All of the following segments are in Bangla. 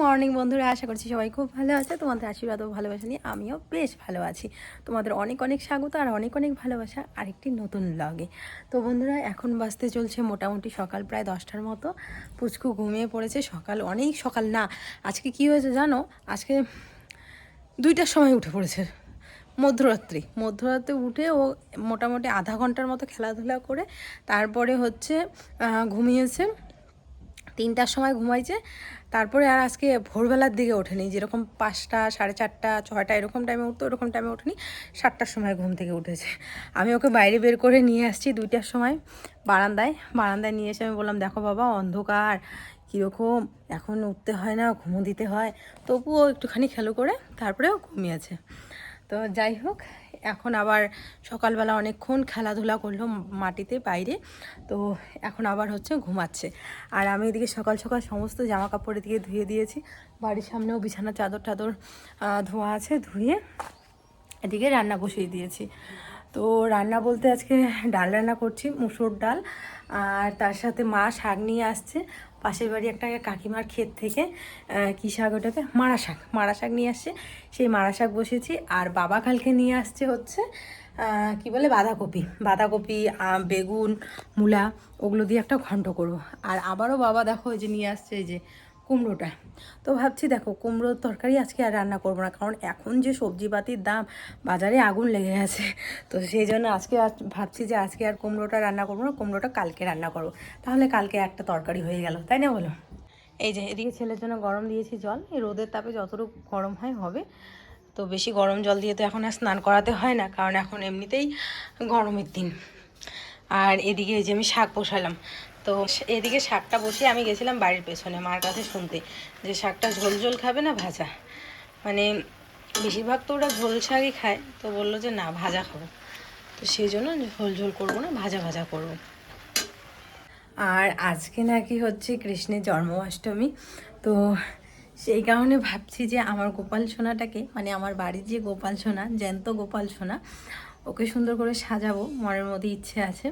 মর্নিং বন্ধুরা। আশা করছি সবাই খুব ভালো আছে। তোমাদের আশীর্বাদ ও ভালোবাসা নিয়ে আমিও বেশ ভালো আছি। তোমাদের অনেক অনেক স্বাগত আর অনেক অনেক ভালোবাসা আরেকটি নতুন ব্লগে তো বন্ধুরা, এখন বাজতে চলছে মোটামুটি সকাল প্রায় দশটার মতো। পুচকু ঘুমিয়ে পড়েছে সকাল অনেক সকাল। না, আজকে কি হয়েছে জানো? আজকে দুইটার সময় উঠে পড়েছে। মধ্যরাত্রি। মধ্যরাত্রে উঠে ও মোটামুটি আধা ঘণ্টার মতো খেলাধুলা করে তারপরে হচ্ছে ঘুমিয়েছে। তিনটার সময় ঘুমাইছে। তারপরে আর আজকে ভোরবেলার দিকে ওঠেনি। যেরকম পাঁচটা, সাড়ে চারটা, ছয়টা, এরকম টাইমে উঠতো এরকম টাইমে ওঠেনি। সাতটার সময় ঘুম থেকে উঠেছে। আমি ওকে বাইরে বের করে নিয়ে আসছি দুইটার সময় বারান্দায়। বারান্দায় নিয়ে এসে আমি বললাম, দেখো বাবা, অন্ধকার, কীরকম? এখন উঠতে হয় না, ঘুমো দিতে হয়। তবুও একটুখানি খেলো করে তারপরেও ঘুমিয়েছে। তো যাই হোক, এখন আবার সকালবেলা অনেকক্ষণ খেলাধুলা করল মাটিতে বাইরে, তো এখন আবার হচ্ছে ঘুমাচ্ছে। আর আমি এদিকে সকাল সকাল সমস্ত জামা কাপড় এদিকে ধুয়ে দিয়েছি, বাড়ির সামনেও বিছানা, চাদর টাদর ধোয়া আছে, ধুয়ে এদিকে রান্না বসিয়ে দিয়েছি। তো রান্না বলতে আজকে ডাল রান্না করছি, মুসুর ডাল, আর তার সাথে মা শাক নিয়ে আসছে পাশের বাড়ি একটা কাকিমার ক্ষেত থেকে কী শাক ওটাতে? মারা শাক। মারা শাক নিয়ে আসছে। সেই মারা শাক বসেছি। আর বাবা কালকে নিয়ে আসছে হচ্ছে কি বলে, বাঁধাকপি। বাঁধাকপি বেগুন, মূলা, ওগুলো দিয়ে একটা ঘন্ট করব। আর আবারও বাবা দেখো যে নিয়ে আসছে যে কুমড়োটা। তো ভাবছি দেখো, কুমড়োর তরকারি আজকে আর রান্না করব না, কারণ এখন যে সবজিপাতির দাম, বাজারে আগুন লেগে গেছে তো সেই জন্য আজকে আর ভাবছি যে আজকে আর কুমড়োটা রান্না করব না, কুমড়োটা কালকে রান্না করব। তাহলে কালকে একটা তরকারি হয়ে গেল, তাই না বলো? এই যে এদিকে ছেলের জন্য গরম দিয়েছি জল, এই রোদের তাপে যতটুকু গরম হয় হবে। তো বেশি গরম জল দিয়ে তো এখন আর স্নান করাতে হয় না, কারণ এখন এমনিতেই গরমের দিন। আর এদিকে এই যে আমি শাক বসালাম তো এদিকে শাকটা বসিয়ে আমি গেছিলাম বাড়ির পেছনে মার কাছে শুনতে যে শাকটা ঝোল ঝোল খাবে না ভাজা? মানে বেশিরভাগ তো ওরা ঝোল শাকই খায়, তো বলল যে না, ভাজা খাব। তো সেই জন্য ঝোল ঝোল করব না, ভাজা ভাজা করব। আর আজকে নাকি হচ্ছে কৃষ্ণের জন্মাষ্টমী, তো সেই কারণে ভাবছি যে আমার গোপাল সোনাটাকে মানে আমার বাড়ির যে গোপাল সোনা, জ্যান্ত গোপাল সোনা, ওকে সুন্দর করে সাজাবো, মনের মধ্যে ইচ্ছে আছে।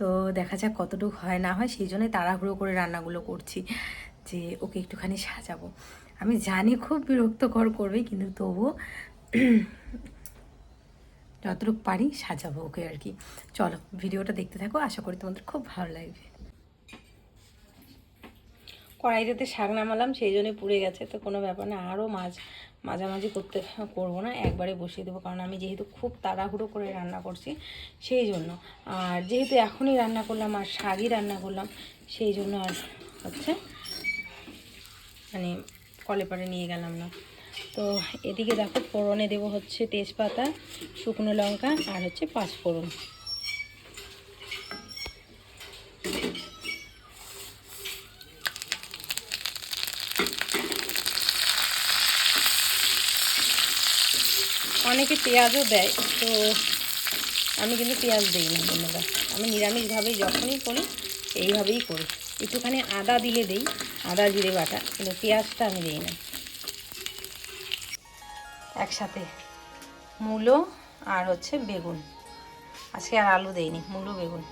তো দেখা যাক কতটুকু হয়, না হয় সেই জন্যই তাড়াহুড়ো করে রান্নাগুলো করছি যে ওকে একটুখানি সাজাবো। আমি জানি খুব বিরক্তকর করবে, কিন্তু তবুও যতটুকু পারি সাজাবো ওকে আর কি। চলো, ভিডিওটা দেখতে থাকো, আশা করি তোমাদের খুব ভালো লাগবে। কড়াইটাতে শাক নামালাম, সেই জন্য পুড়ে গেছে। তো কোনো ব্যাপার না আরও মাছ মাঝামাঝি করতে করব না, একবারে বসিয়ে দেবো। কারণ আমি যেহেতু খুব তাড়াহুড়ো করে রান্না করছি, সেই জন্য। আর যেহেতু এখনই রান্না করলাম, আর শাকই রান্না করলাম, সেই জন্য আর হচ্ছে মানে কলে পারে নিয়ে গেলাম না। তো এদিকে দেখো, ফোড়নে দেবো হচ্ছে তেজপাতা, শুকনো লঙ্কা, আর হচ্ছে পাঁচফোড়ন অনেকে পেঁয়াজও দেয়, তো আমি কিন্তু পেঁয়াজ দিই না বন্ধুরা আমি নিরামিষভাবেই যখনই করি, এইভাবেই করি। একটুখানি আদা দিলে দিই, আদা, জিরে বাটা, কিন্তু পেঁয়াজটা আমি দিই না। একসাথে মূলো আর হচ্ছে বেগুন। আজকে আর আলু দেইনি, মূলো, বেগুন।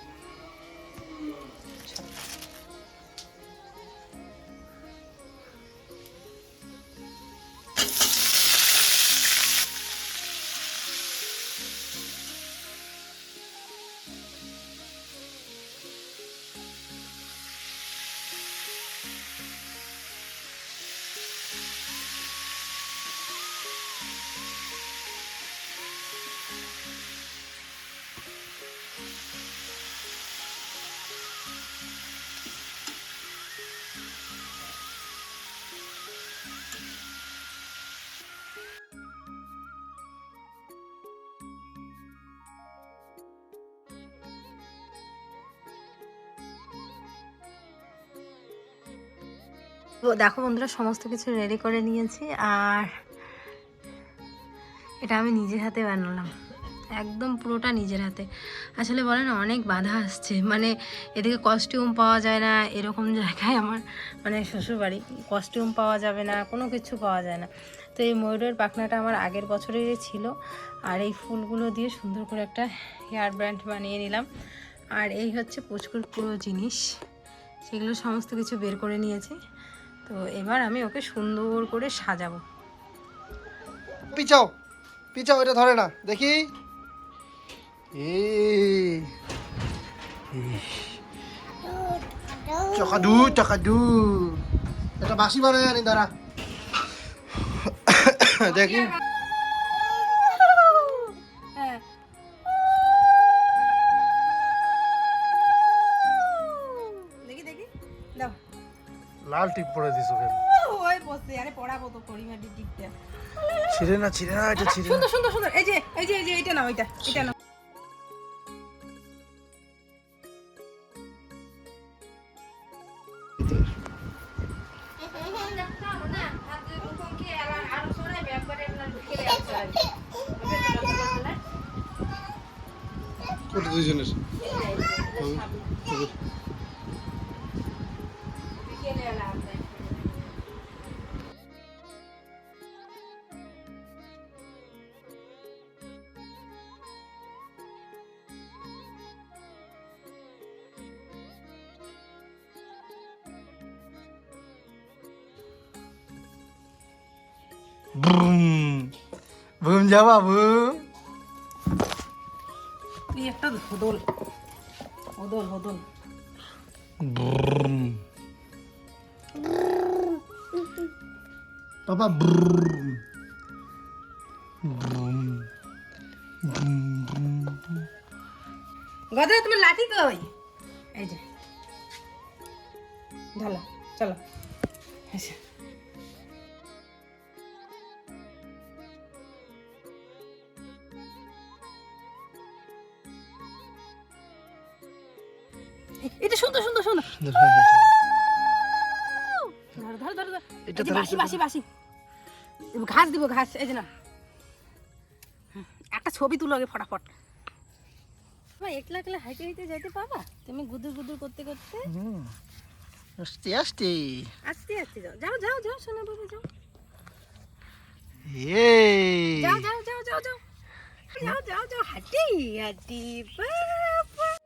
তো দেখো বন্ধুরা, সমস্ত কিছু রেডি করে নিয়েছি আর এটা আমি নিজের হাতে বানালাম। একদম পুরোটা নিজের হাতে। আসলে বলে না, অনেক বাধা আসছে। মানে এদিকে কস্টিউম পাওয়া যায় না, এরকম জায়গায় আমার মানে শ্বশুরবাড়ি কস্টিউম পাওয়া যাবে না, কোনো কিছু পাওয়া যায় না। তো এই ময়ূরের পাখনাটা আমার আগের বছরেরই ছিল আর এই ফুলগুলো দিয়ে সুন্দর করে একটা হেয়ার ব্র্যান্ড বানিয়ে নিলাম। আর এই হচ্ছে পুচকুর পুরো জিনিস। সেগুলো সমস্ত কিছু বের করে নিয়েছি। তো এবার আমি ওকে সুন্দর করে সাজাবো। পিছাও পিছাও, এটা ধরে না, দেখি। দাঁড়া। দেখি। লাল টিপ পরে দিস ওকে ওই বসে আরে পড়াবো তো পরিমাটি টিকটা ছিঁড়ে না ছিঁড়ে না এটা ছিঁড়ে সুন্দর সুন্দর সুন্দর এই যে এই যে এই যে এটা নাও এটা এটা নাও দুজনের রিয়া বাবু এই একটা হদল হদল হদল বাবা গদরে তোমার লাঠি কই? এই যে। ঢালা চলো। এটা বাসি বাসি বাসি। ঘাস দিব ঘাস এই যে না। একটা ছবি তুলো আগে ফটাফট। একলা একলা হাইটে হাইটে যেতে পাবা তুমি গুদুর গুদুর করতে করতে? আস্তে আস্তে। আস্তে আস্তে যাও। যাও যাও যাও সোনা বাবু যাও। যাও যাও যাও যাও যাও। যাও যাও যাও হাঁটি হাঁটি বাবা।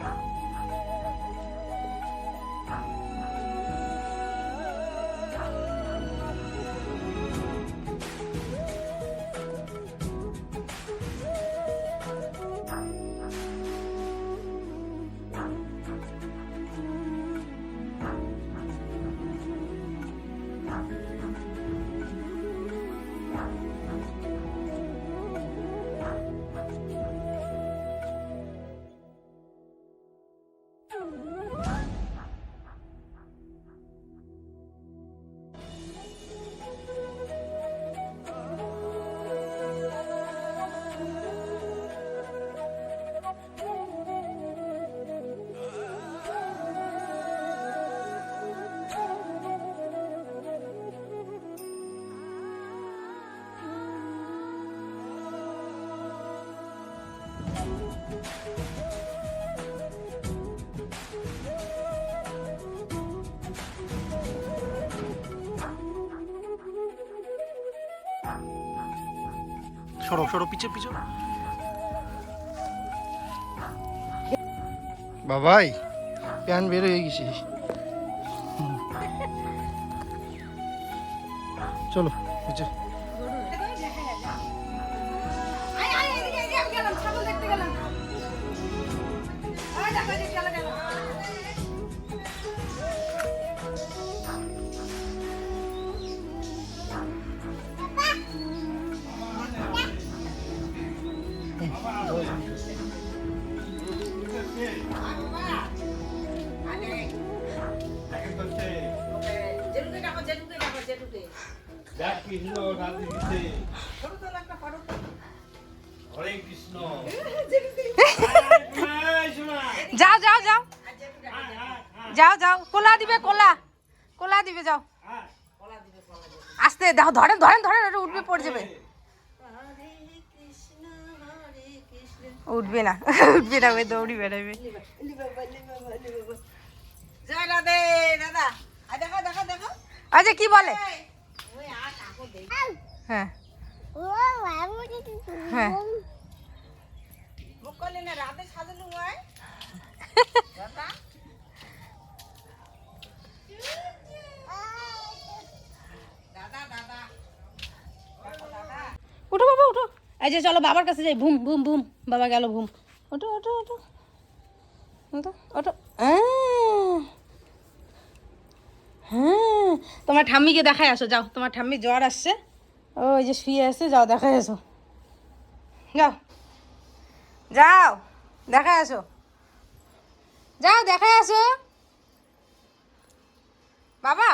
Bye. সরো সরো পিছে পিছে। বাবাই প্যান বের হয়ে গেছে। চলো পিছে। যাও যাও যাও। যাও যাও। কোলা দিবে, কোলা। কোলা দিবে, যাও। আস্তে দাও ধরেন ধরেন ধরেন ওটা উঠবে, পড়ে যাবে। উঠবে না উঠবে না, ওই দৌড়ি বেড়াবে। আচ্ছা কি বলে? হ্যাঁ। হ্যাঁ। উঠো বাবা, উঠো। এই যে চলো বাবার কাছে যাই। ভুম ভুম ভুম। বাবা গেল ভুম। ওঠো ওঠো ওঠো। ওঠো ওঠো। হ্যাঁ। তোমার ঠাম্মিকে দেখায় আসো। যাও, তোমার ঠাম্মি জ্বর আসছে। ওই যে শুয়ে আছে, যাও দেখায় আসো যাও। যাও দেখায় আসো যাও দেখায় আসো বাবা,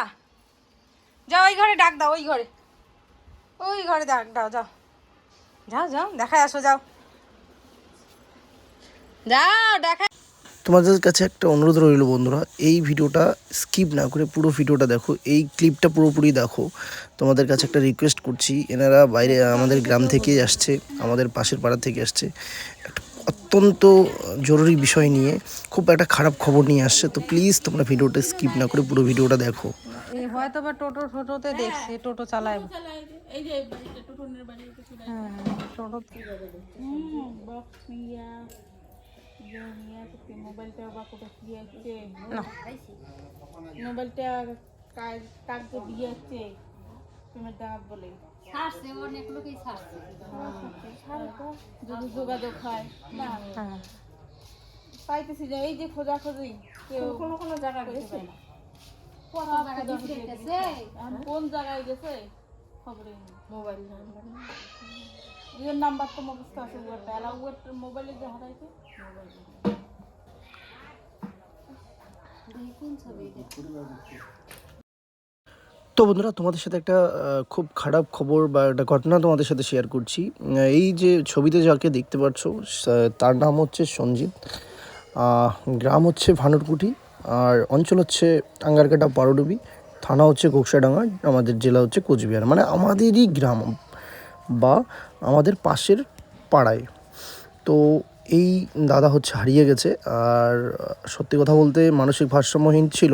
যাও, ওই ঘরে ডাক দাও, ওই ঘরে। ওই ঘরে ডাক দাও, যাও। যাও যাও দেখায় আসো যাও। যাও, দেখা তোমাদের কাছে একটা অনুরোধ রইল বন্ধুরা এই ভিডিওটা স্কিপ না করে পুরো ভিডিওটা দেখো এই ক্লিপটা পুরোপুরি দেখো। তোমাদের কাছে একটা রিকোয়েস্ট করছি এনারা বাইরে আমাদের গ্রাম থেকে আসছে আমাদের পাশের পাড়া থেকে আসছে। একটা অত্যন্ত জরুরি বিষয় নিয়ে খুব একটা খারাপ খবর নিয়ে আসছে তো প্লিজ তোমরা ভিডিওটা স্কিপ না করে পুরো ভিডিওটা দেখো। এই হয়তো বা টোটো টোটোতে দেখছে টোটো চালায়। হ্যাঁ টোটো। না মোবাইলটা বলে। ছাড়ছে অনেক লোকই ছাড়ছে। যদি যোগাযোগ হয় না। হ্যাঁ পাইতেছি যে এই যে খোঁজাখুঁজি কেউ কোনো কোনো জায়গায় গেছে? এখন কোন জায়গায় গেছে? খবরে মোবাইল ইয়ের নাম্বার তো আছে মোবাইলে হারাইছে। তো বন্ধুরা, তোমাদের সাথে একটা খুব খারাপ খবর বা একটা ঘটনা তোমাদের সাথে শেয়ার করছি। এই যে ছবিতে যাকে দেখতে পাচ্ছ তার নাম হচ্ছে সঞ্জিত। গ্রাম হচ্ছে ভানুরকুটি আর অঞ্চল হচ্ছে আঙ্গারকাটা পারডুবি থানা হচ্ছে ঘোকসাডাঙ্গা, আমাদের জেলা হচ্ছে কোচবিহার। মানে আমাদেরই গ্রাম। বা আমাদের পাশের পাড়ায়। তো এই দাদা হচ্ছে হারিয়ে গেছে। আর সত্যি কথা বলতে মানসিক ভারসাম্যহীন ছিল।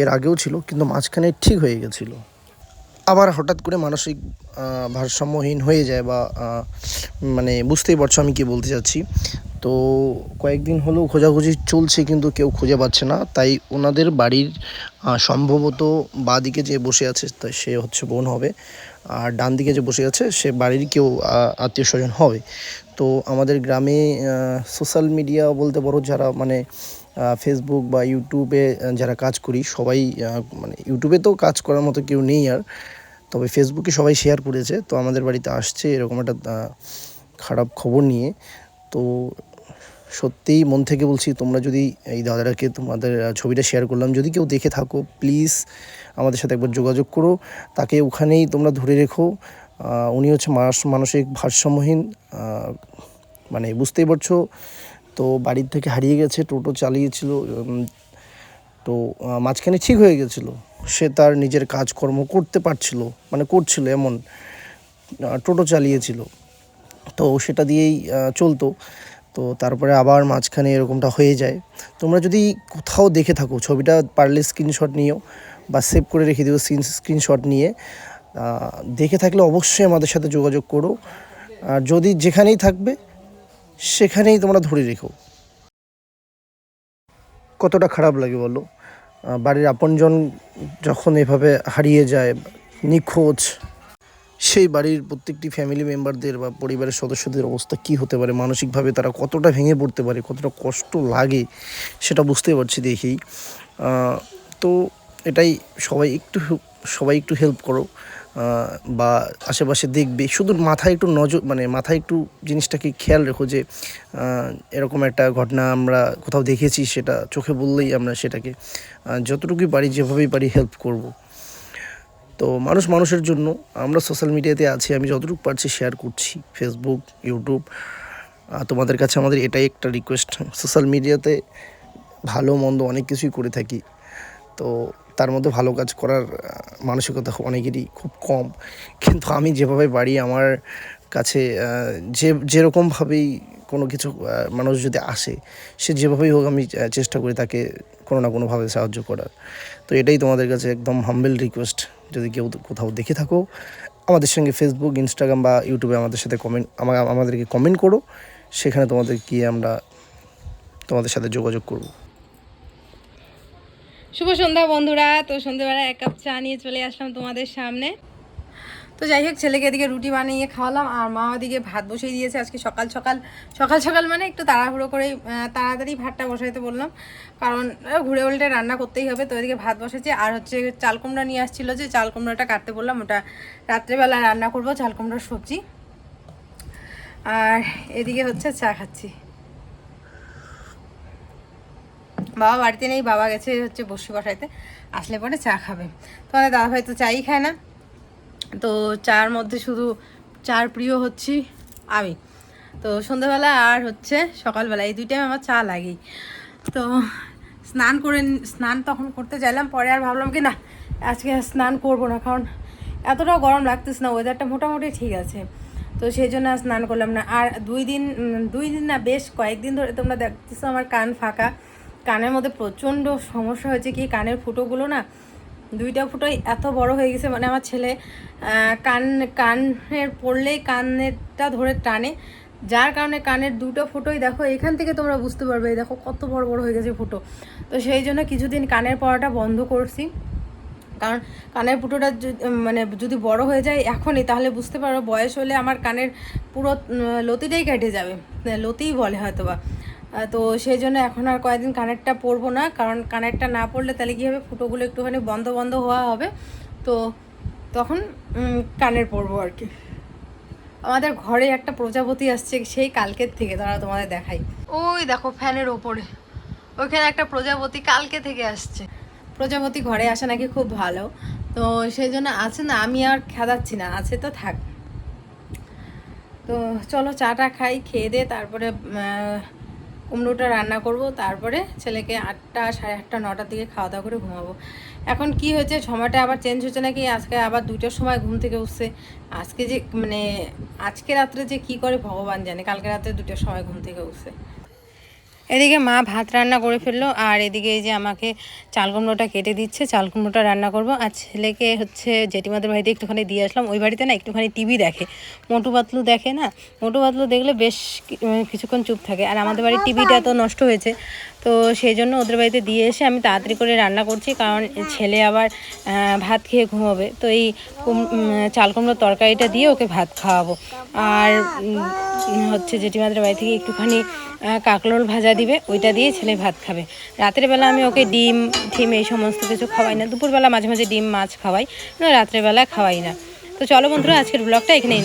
এর আগেও ছিল, কিন্তু মাঝখানে ঠিক হয়ে গেছিল। আবার হঠাৎ করে মানসিক ভারসাম্যহীন হয়ে যায় বা মানে বুঝতেই পারছ আমি কি বলতে চাচ্ছি। তো কয়েকদিন হলেও খোঁজাখুঁজি চলছে, কিন্তু কেউ খুঁজে পাচ্ছে না। তাই ওনাদের বাড়ির সম্ভবত বাঁ দিকে যে বসে আছে তা সে হচ্ছে বোন হবে। আর ডান দিকে যে বসে আছে, সে বাড়ির কেউ আত্মীয় স্বজন হবে। তো আমাদের গ্রামে সোশ্যাল মিডিয়া বলতে পারো যারা মানে ফেসবুক বা ইউটিউবে যারা কাজ করি, সবাই মানে ইউটিউবে তো কাজ করার মতো কেউ নেই আর। তবে ফেসবুকে সবাই শেয়ার করেছে, তো আমাদের বাড়িতে আসছে, এরকম একটা খারাপ খবর নিয়ে। তো সত্যিই মন থেকে বলছি, তোমরা যদি এই দাদাটাকে তোমাদের ছবিটা শেয়ার করলাম, যদি কেউ দেখে থাকো প্লিজ আমাদের সাথে একবার যোগাযোগ করো। তাকে ওখানেই তোমরা ধরে রেখো। উনি হচ্ছে মানস- মানসিক ভারসাম্যহীন মানে বুঝতেই পারছ? তো বাড়ির থেকে হারিয়ে গেছে, টোটো চালিয়েছিল তো মাঝখানে ঠিক হয়ে গেছিল। সে তার নিজের কাজকর্ম করতে পারছিল মানে করছিল এমন টোটো চালিয়েছিল। তো সেটা দিয়েই চলতো। তো তারপরে আবার মাঝখানে এরকমটা হয়ে যায়। তোমরা যদি কোথাও দেখে থাকো, ছবিটা পারলে স্ক্রিনশট নিও। বা সেভ করে রেখে দিও স্ক্রিনশট নিয়ে। দেখে থাকলে অবশ্যই আমাদের সাথে যোগাযোগ করো। আর যদি যেখানেই থাকবে, সেখানেই তোমরা ধরে রেখো। কতটা খারাপ লাগে বলো? বাড়ির আপনজন যখন এভাবে হারিয়ে যায়, নিখোঁজ, সেই বাড়ির প্রত্যেকটি ফ্যামিলি মেম্বারদের বা পরিবারের সদস্যদের অবস্থা কি হতে পারে? মানসিকভাবে তারা কতটা ভেঙে পড়তে পারে? কতটা কষ্ট লাগে? সেটা বুঝতে পারছি দেখেই। তো এটাই সবাই একটু সবাই একটু হেল্প করো বা আশেপাশে দেখবে। শুধু মাথায় একটু নজর মানে মাথায় একটু জিনিসটাকে খেয়াল রেখো যে এরকম একটা ঘটনা আমরা কোথাও দেখেছি, সেটা চোখে বললেই আমরা সেটাকে যতটুকুই পারি যেভাবেই পারি হেল্প করব। তো মানুষ মানুষের জন্য, আমরা সোশ্যাল মিডিয়াতে আছি, আমি যতটুকু পারছি শেয়ার করছি। ফেসবুক ইউটিউব তোমাদের কাছে আমাদের এটাই একটা রিকোয়েস্ট সোশ্যাল মিডিয়াতে ভালো, মন্দ অনেক কিছুই করে থাকি। তো তার মধ্যে ভালো কাজ করার মানসিকতা অনেকেরই খুব কম। কিন্তু আমি যেভাবে বাড়ি আমার কাছে যে, যেরকমভাবেই কোনো কিছু মানুষ যদি আসে, সে যেভাবেই হোক আমি চেষ্টা করি তাকে কোনো না কোনোভাবে সাহায্য করার। তো এটাই তোমাদের কাছে একদম হাম্বেল রিকোয়েস্ট যদি কেউ কোথাও দেখে থাকো, আমাদের সঙ্গে ফেসবুক ইনস্টাগ্রাম বা ইউটিউবে আমাদের সাথে কমেন্ট আমাদেরকে কমেন্ট করো। সেখানে তোমাদের গিয়ে আমরা তোমাদের সাথে যোগাযোগ করব। শুভ সন্ধ্যা বন্ধুরা। তো সন্ধ্যেবেলা এক কাপ চা নিয়ে চলে আসলাম তোমাদের সামনে। তো যাই হোক, ছেলেকে এদিকে রুটি বানিয়ে খাওয়ালাম আর মা ওদিকে ভাত বসিয়ে দিয়েছে আজকে সকাল সকাল। সকাল সকাল মানে একটু তাড়াহুড়ো করে তাড়াতাড়ি ভাতটা বসাইতে বললাম। কারণ ঘুরে উল্টে রান্না করতেই হবে। তো এদিকে ভাত বসেছে। আর হচ্ছে চাল কুমড়া নিয়ে আসছিল যে চাল কুমড়াটা কাটতে বললাম। ওটা রাত্রেবেলা রান্না করব চাল কুমড়োর সবজি। আর এদিকে হচ্ছে চা খাচ্ছি। বাবা বাড়িতে নেই, বাবা গেছে হচ্ছে বসে বসাইতে, আসলে পরে চা খাবে। তো তোমাদের দাদা ভাই তো চাই খায় না। তো চার মধ্যে শুধু চার প্রিয় হচ্ছি আমি। তো সন্ধ্যাবেলা আর হচ্ছে সকালবেলা, এই দুইটাই আমার চা লাগেই। তো স্নান করে স্নান তখন করতে চাইলাম পরে আর ভাবলাম কি না, আজকে স্নান করব না, কারণ এতটাও গরম লাগতেছে না ওয়েদারটা মোটামুটি ঠিক আছে। তো সেই জন্য স্নান করলাম না। আর দুই দিন দুই দিন না, বেশ কয়েকদিন ধরে তোমরা দেখতেছো আমার কান ফাঁকা। কানের মধ্যে প্রচণ্ড সমস্যা হয়েছে কি, কানের ফুটোগুলো না দুইটা ফুটোই এত বড় হয়ে গেছে। মানে আমার ছেলে কান, কানের পড়লেই কানেরটা ধরে টানে। যার কারণে কানের দুটো ফুটোই দেখো, এখান থেকে তোমরা বুঝতে পারবে, এই দেখো কত বড় বড় হয়ে গেছে ফুটো। তো সেই জন্য কিছুদিন কানের পড়াটা বন্ধ করছি। কারণ কানের ফুটোটা মানে যদি বড় হয়ে যায় এখনই, তাহলে বুঝতে পারো বয়স হলে আমার কানের পুরো লতিটাই কেটে যাবে। লতিই বলে হয়তো বা তো সেই জন্য এখন আর কয়েকদিন কানেরটা পরবো না। কারণ কানেরটা না পরলে তাহলে কী হবে? ফুটোগুলো একটুখানি বন্ধ বন্ধ হওয়া হবে। তো তখন কানের পরবো আর কি। আমাদের ঘরে একটা প্রজাপতি আসছে সেই কালকের থেকে তারা তোমাদের দেখাই। ওই দেখো ফ্যানের ওপরে। ওইখানে একটা প্রজাপতি কালকে থেকে আসছে। প্রজাপতি ঘরে আসা নাকি খুব ভালো। তো সেই জন্য আছে না, আমি আর খেদাচ্ছি না, আছে তো থাক। তো চলো চাটা খাই, খেয়ে দিয়ে তারপরে কুমড়োটা রান্না করব, তারপরে ছেলেকে আটটা, সাড়ে আটটা, নটার দিকে খাওয়া দাওয়া করে ঘুমাবো। এখন কি হয়েছে, সময়টা আবার চেঞ্জ হচ্ছে নাকি? আজকে আবার দুইটার সময় ঘুম থেকে উঠছে। আজকে যে মানে আজকে রাত্রে যে কি করে ভগবান জানে, কালকে রাত্রে দুটোর সময় ঘুম থেকে উঠছে। এদিকে মা ভাত রান্না করে ফেলল আর এদিকে এই যে আমাকে চাল কুমড়োটা কেটে দিচ্ছে চাল কুমড়োটা রান্না করব। আর ছেলেকে হচ্ছে জেঠিমাদের বাড়িতে একটুখানি দিয়ে আসলাম। ওই বাড়িতে না একটুখানি টিভি দেখে মোটু পাতলু দেখে না? মোটু পাতলু দেখলে বেশ কিছুক্ষণ চুপ থাকে। আর আমাদের বাড়ির টিভিটা তো নষ্ট হয়েছে তো সেই জন্য ওদের বাড়িতে দিয়ে এসে আমি তাড়াতাড়ি করে রান্না করছি কারণ ছেলে আবার ভাত খেয়ে ঘুমাবে। তো এই চাল কুমড়োর তরকারিটা দিয়ে ওকে ভাত খাওয়াবো। আর হচ্ছে জেঠিমাদের বাড়ি থেকে একটুখানি আহ, কাকরোল ভাজা দিবে, ওইটা দিয়ে ছেলে ভাত খাবে। রাতের বেলা আমি ওকে ডিম, ঠিম এই সমস্ত কিছু খাওয়াই না। দুপুরবেলা মাঝে মাঝে ডিম, মাছ খাওয়াই রাত্রেবেলা খাওয়াই না। তো চলো বন্ধুরা, আজকের ব্লগটা এখানে